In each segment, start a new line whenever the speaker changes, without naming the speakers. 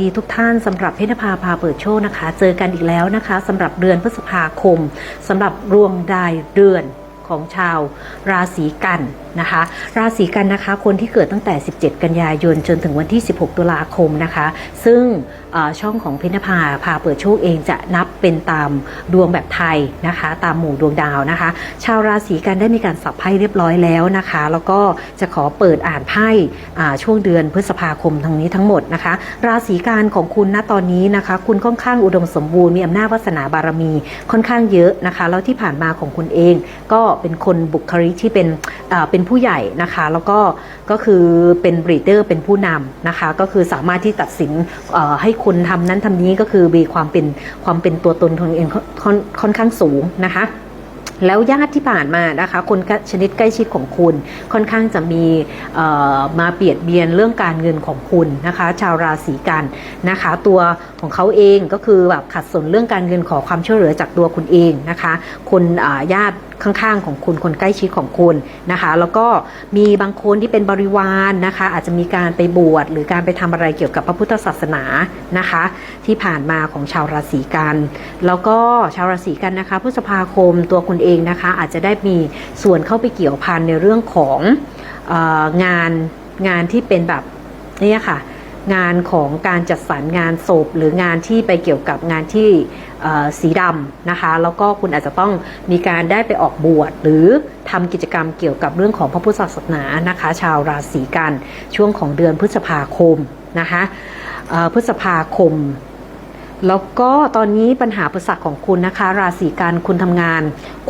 ดีทุกท่านสำหรับเพชรภาพาเปิดโชคนะคะ เจอกันอีกแล้วนะคะสำหรับเดือนพฤษภาคมสำหรับรวงดายเดือน ของชาวราศีกันนะคะ ราศีกันนะคะคนที่เกิดตั้งแต่ 17 กันยายนจนถึงวันที่ 16 ตุลาคมนะคะ ซึ่งช่องของพชรภาพาเปิดโชคเองจะนับเป็นตามดวงแบบไทยนะคะ ตามหมู่ดวงดาวนะคะ ชาวราศีกันได้มีการสับไพ่เรียบร้อยแล้วนะคะ แล้วก็จะขอเปิดอ่านไพ่ช่วงเดือนพฤษภาคมทั้งนี้ทั้งหมดนะคะ ราศีการของคุณณตอนนี้นะคะ คุณค่อนข้างอุดมสมบูรณ์มีอำนาจวาสนาบารมีค่อนข้างเยอะนะคะแล้วที่ผ่านมาของคุณเองก็เป็นคนบุคลิกที่เป็นเป็นผู้ใหญ่นะคะ แล้วก็ก็คือเป็นบรีเดอร์เป็นผู้นำนะคะ ก็คือสามารถที่ตัดสินให้คนทำนั้นทำนี้ก็คือมีความเป็นความเป็นตัวตนของเองค่อนค่อนข้างสูงนะคะแล้วญาติที่ผ่านมานะคะ คนชนิดใกล้ชิดของคุณ ค่อนข้างจะมีมาเบียดเบียนเรื่องการเงินของคุณนะคะ ชาวราศีกันนะคะ ตัวของเขาเองก็คือแบบขัดสนเรื่องการเงินขอความช่วยเหลือจากตัวคุณเองนะคะ คนญาติ ข้างๆของคุณคนใกล้ชิดของคุณนะคะ แล้วก็มีบางคนที่เป็นบริวารนะคะ อาจจะมีการไปบวชหรือการไปทำอะไรเกี่ยวกับพระพุทธศาสนานะคะ ที่ผ่านมาของชาวราศีกัน แล้วก็ชาวราศีกันนะคะพฤษภาคมตัวคุณเองนะคะ อาจจะได้มีส่วนเข้าไปเกี่ยวพันในเรื่องของอองานงานที่เป็นแบบนี่ค่ะงานของการจัดสรรงานศพหรืองานที่ไปเกี่ยวกับงานที่ สีดำนะคะ แล้วก็คุณอาจจะต้องมีการได้ไปออกบวชหรือทำกิจกรรมเกี่ยวกับเรื่องของพระพุทธศาสนานะคะ ชาวราศีกันช่วงของเดือนพฤษภาคมนะคะพฤษภาคม แล้วก็ตอนนี้ปัญหาประสักของคุณนะคะ ราศีการคุณทำงาน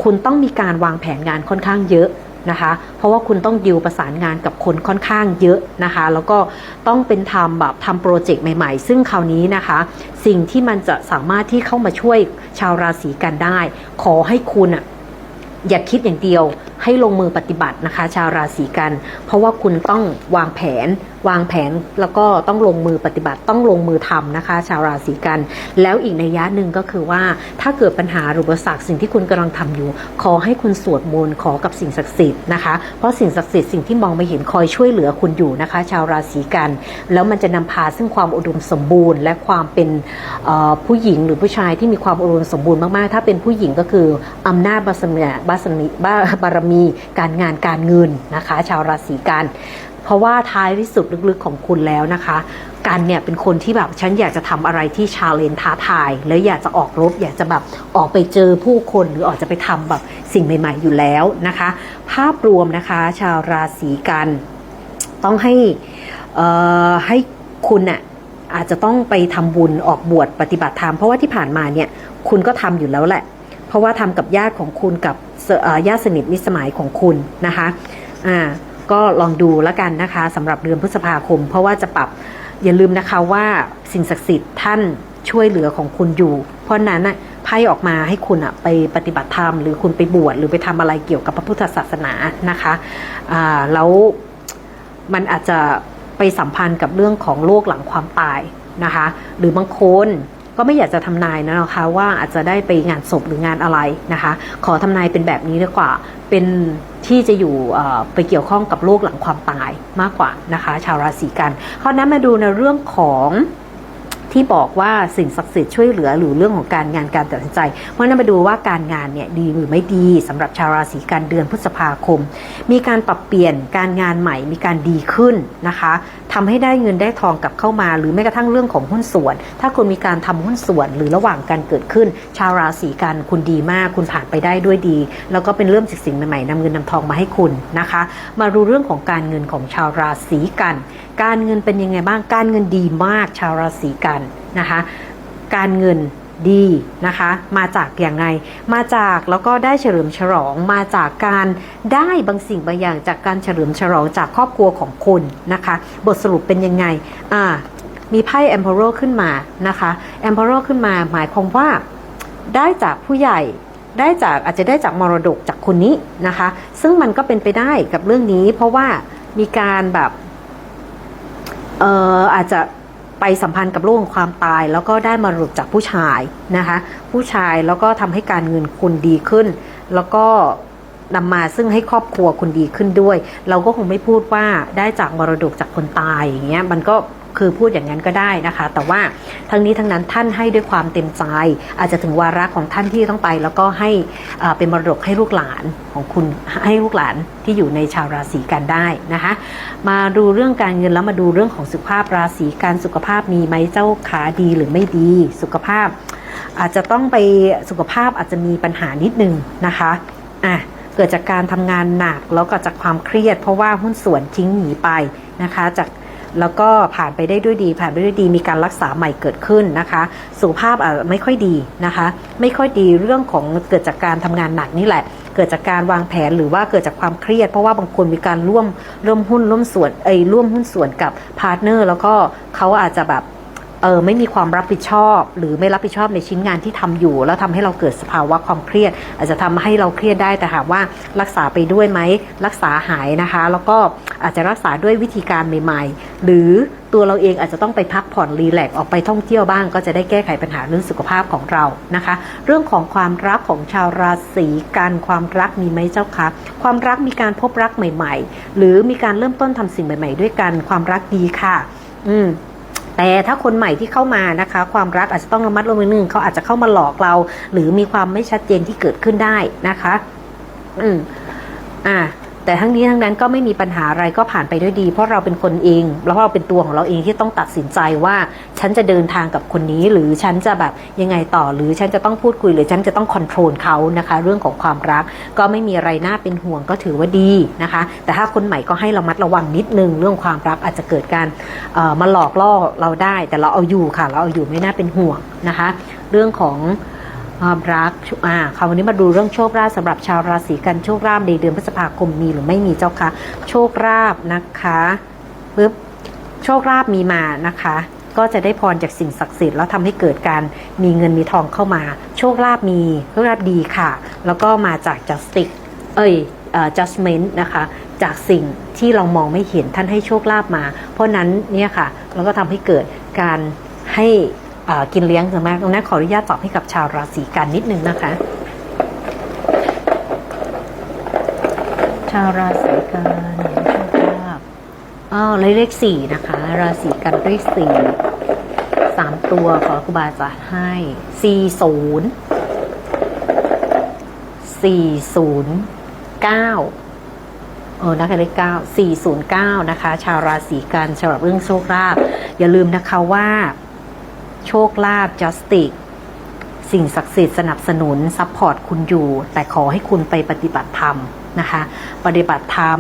คุณต้องมีการวางแผนงานค่อนข้างเยอะ นะคะ เพราะว่าคุณต้องดิวประสานงานกับคนค่อนข้างเยอะนะคะ แล้วก็ต้องเป็นทำแบบทำโปรเจกต์ใหม่ๆ ซึ่งคราวนี้นะคะ สิ่งที่มันจะสามารถที่เข้ามาช่วยชาวราศีกันได้ ขอให้คุณอะอย่าคิดอย่างเดียวให้ลงมือปฏิบัตินะคะ ชาวราศีกัน เพราะว่าคุณต้องวางแผน วางแผนแล้วก็ต้องลงมือปฏิบัติต้องลงมือทำนะคะ ชาวราศีกัน แล้วอีกในยะหนึ่งก็คือว่าถ้าเกิดปัญหาหรืออุปสรรคสิ่งที่คุณกำลังทำอยู่ ขอให้คุณสวดมนต์ขอกับสิ่งศักดิ์สิทธิ์นะคะเพราะสิ่งศักดิ์สิทธิ์สิ่งที่มองไม่เห็นคอยช่วยเหลือคุณอยู่นะคะ ชาวราศีกัน แล้วมันจะนำพาซึ่งความอุดมสมบูรณ์ และความเป็นผู้หญิงหรือผู้ชายที่มีความอุดมสมบูรณ์มากๆ ถ้าเป็นผู้หญิงก็คืออำนาจบารมีบารมีการงานการเงินนะคะ ชาวราศีกัน เพราะว่าท้ายที่สุดลึกๆของคุณแล้วนะคะ กันเนี่ยเป็นคนที่แบบฉันอยากจะทำอะไรที่ชาเลนท้าทาย แล้วอยากจะออกรบ อยากจะแบบออกไปเจอผู้คนหรือออกจะไปทำแบบสิ่งใหม่ ๆ อยู่แล้วนะคะ ภาพรวมนะคะ ชาวราศีกันต้องให้เอ่อให้คุณน่ะอาจจะต้องไปทำบุญออกบวชปฏิบัติธรรมเพราะว่าที่ผ่านมาเนี่ยคุณก็ทำอยู่แล้วแหละ เพราะว่าทำกับญาติของคุณกับญาติสนิทมิตรสมัยของคุณนะคะอ่า ก็ลองดูแล้วกันนะคะสำหรับเดือนพฤษภาคม เพราะว่าจะปรับอย่าลืมนะคะว่าสิ่งศักดิ์สิทธิ์ท่านช่วยเหลือของคุณอยู่ เพราะนั้นน่ะไพ่ออกมาให้คุณอะไปปฏิบัติธรรม หรือคุณไปบวชหรือไปทำอะไรเกี่ยวกับพระพุทธศาสนานะคะอ่าแล้วมันอาจจะไปสัมพันธ์กับเรื่องของโลกหลังความตายนะคะ หรือบางคน ก็ไม่อยากจะทำนายนะคะว่าอาจจะได้ไปงานศพหรืองานอะไรนะคะ ขอทำนายเป็นแบบนี้ดีกว่าเป็นที่จะอยู่ไปเกี่ยวข้องกับโลกหลังความตายมากกว่านะคะ ชาวราศีกันคราวนั้นมาดูในเรื่องของ ที่บอกว่าสิ่งศักดิ์สิทธิ์ช่วยเหลือหรือเรื่องของการงานการตัดสินใจ เพราะนั้นมาดูว่าการงานเนี่ยดีหรือไม่ดีสำหรับชาวราศีกันเดือนพฤษภาคม มีการปรับเปลี่ยนการงานใหม่มีการดีขึ้นนะคะทำให้ได้เงินได้ทองกลับเข้ามา หรือแม้กระทั่งเรื่องของหุ้นส่วน ถ้าคุณมีการทำหุ้นส่วนหรือระหว่างการเกิดขึ้น ชาวราศีกันคุณดีมาก คุณผ่านไปได้ด้วยดี แล้วก็เป็นเรื่องจากสิ่งใหม่ๆนำเงินนำทองมาให้คุณนะคะ มาดูเรื่องของการเงินของชาวราศีกัน การเงินเป็นยังไงบ้างการเงินดีมากชาวราศีกันนะคะ การเงินดีนะคะ มาจากอย่างไง มาจากแล้วก็ได้เฉลิมฉลองมาจากการได้บางสิ่งบางอย่างจากการเฉลิมฉลองจากครอบครัวของคุณนะคะ บทสรุปเป็นยังไงอ่ามีไพ่ Emperor ขึ้นมานะคะ Emperor ขึ้นมาหมายความว่าได้จากผู้ใหญ่ได้จากอาจจะได้จากมรดกจากคนนี้นะคะ ซึ่งมันก็เป็นไปได้กับเรื่องนี้ เพราะว่ามีการแบบ เอ่ออาจจะไปสัมพันธ์กับโลกของความตาย แล้วก็ได้มารดกจากผู้ชายนะคะ ผู้ชายแล้วก็ทำให้การเงินคุณดีขึ้น แล้วก็นำมาซึ่งให้ครอบครัวคุณดีขึ้นด้วย เราก็คงไม่พูดว่าได้จากมรดกจากคนตายอย่างเงี้ยมันก็ คือพูดอย่างนั้นก็ได้นะคะ แต่ว่าทั้งนี้ทั้งนั้นท่านให้ด้วยความเต็มใจ อาจจะถึงวาระของท่านที่ต้องไป แล้วก็ให้เป็นมรดกให้ลูกหลานของคุณให้ลูกหลานที่อยู่ในชาวราศีกันได้นะคะ มาดูเรื่องการเงินแล้วมาดูเรื่องของสุขภาพราศีการสุขภาพมีไหมเจ้าขาดีหรือไม่ดีสุขภาพ อาจจะต้องไปสุขภาพอาจจะมีปัญหานิดนึงนะคะอะเกิดจากการทำงานหนักแล้วก็จากความเครียด เพราะว่าหุ้นส่วนทิ้งหนีไปนะคะจาก แล้วก็ผ่านไปได้ด้วยดี ผ่านไปด้วยดีมีการรักษาใหม่เกิดขึ้นนะคะสุขภาพอาจจะไม่ค่อยดีนะคะ ไม่ค่อยดีเรื่องของเกิดจากการทำงานหนักนี่แหละ เกิดจากการวางแผนหรือว่าเกิดจากความเครียด เพราะว่าบางคนมีการร่วมร่วมหุ้นร่วมส่วนเอ้ร่วมหุ้นส่วนกับพาร์ทเนอร์แล้วก็เขาอาจจะแบบ เออไม่มีความรับผิดชอบ หรือไม่รับผิดชอบในชิ้นงานที่ทำอยู่ แล้วทำให้เราเกิดสภาวะความเครียด อาจจะทำให้เราเครียดได้แต่หากว่ารักษาไปด้วยไหมรักษาหายนะคะ แล้วก็อาจจะรักษาด้วยวิธีการใหม่ ๆ หรือตัวเราเองอาจจะต้องไปพักผ่อนรีแลกซ์ออกไปท่องเที่ยวบ้าง ก็จะได้แก้ไขปัญหาเรื่องสุขภาพของเรานะคะ เรื่องของความรักของชาวราศีกันความรักมีไหมเจ้าคะความรักมีการพบรักใหม่ ๆ หรือมีการเริ่มต้นทำสิ่งใหม่ ๆ ด้วยกันความรักดีค่ะ อืม แต่ถ้าคนใหม่ที่เข้ามานะคะ ความรักอาจจะต้องระมัดระวังนึงเขาอาจจะเข้ามาหลอกเรา หรือมีความไม่ชัดเจนที่เกิดขึ้นได้นะคะ อืมอ่า แต่ทั้งนี้ทั้งนั้นก็ไม่มีปัญหาอะไรก็ผ่านไปด้วยดี เพราะเราเป็นคนเอง แล้วเราเป็นตัวของเราเองที่ต้องตัดสินใจว่า ฉันจะเดินทางกับคนนี้ หรือฉันจะแบบยังไงต่อ หรือฉันจะต้องพูดคุยหรือฉันจะต้องคอนโทรลเขานะคะ เรื่องของความรักก็ไม่มีอะไรน่าเป็นห่วงก็ถือว่าดีนะคะ แต่ถ้าคนใหม่ก็ให้เรามัดระวังนิดนึงเรื่องความรักอาจจะเกิดการมาหลอกล่อเราได้ แต่เราเอาอยู่ค่ะ เราเอาอยู่ไม่น่าเป็นห่วงนะคะ เรื่องของ ความรักอ่าคราวนี้มาดูเรื่องโชคลาภสำหรับชาวราศีกันโชคลาภในเดือนพฤษภาคมมีหรือไม่มีเจ้าคะโชคลาภนะคะปึ๊บโชคลาภมีมานะคะก็จะได้พรจากสิ่งศักดิ์สิทธิ์แล้วทำให้เกิดการมีเงินมีทองเข้ามา โชคลาภมีโชคลาภดีค่ะ แล้วก็มาจาก justice เอ้ยเอ่อ judgment นะคะ จากสิ่งที่เรามองไม่เห็นท่านให้โชคลาภมา เพราะนั้นเนี่ยค่ะแล้วก็ทำให้เกิดการให้ กินเลี้ยงใช่ไหมตรงนั้ขออนุญาตตอบให้กับชาวราศีกันนิดนึงนะคะ ชาวราศีกันโชคลาภอ้าวเลขเลขสี่นะคะ ราศีกันเลขสี่สามตัวขอครูบาจะให้สี่ศูนย์สี่ศูนย์เก้าเออนะคะเลขเก้าสี่ศูนย์เก้านะคะ ชาวราศีกันสำหรับเรื่องโชคลาภอย่าลืมนะคะว่า โชคลาภ justice สิ่งศักดิ์สิทธิ์สนับสนุนซัพพอร์ตคุณอยู่ แต่ขอให้คุณไปปฏิบัติธรรมนะคะ ปฏิบัติธรรม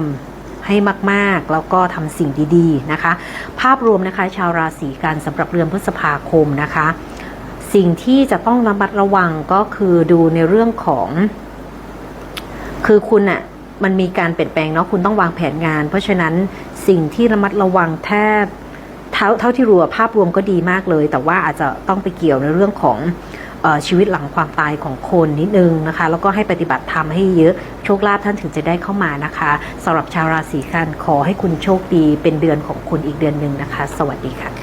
ให้มาก ๆ แล้วก็ทำสิ่งดีๆนะคะ ภาพรวมนะคะ ชาวราศีกันสำหรับเดือนพฤษภาคมนะคะ สิ่งที่จะต้องระมัดระวังก็คือดูในเรื่องของ คือคุณอะมันมีการเปลี่ยนแปลงเนาะคุณต้องวางแผนงาน เพราะฉะนั้นสิ่งที่ระมัดระวังแทบ ท่าเท่าที่รู้ภาพรวมก็ดีมากเลย แต่ว่าอาจจะต้องไปเกี่ยวในเรื่องของชีวิตหลังความตายของคนนิดนึงนะคะ แล้วก็ให้ปฏิบัติธรรมให้เยอะโชคลาภท่านถึงจะได้เข้ามานะคะสำหรับชาวราศีกันขอให้คุณโชคดีเป็นเดือนของคุณอีกเดือนหนึ่งนะคะ สวัสดีค่ะ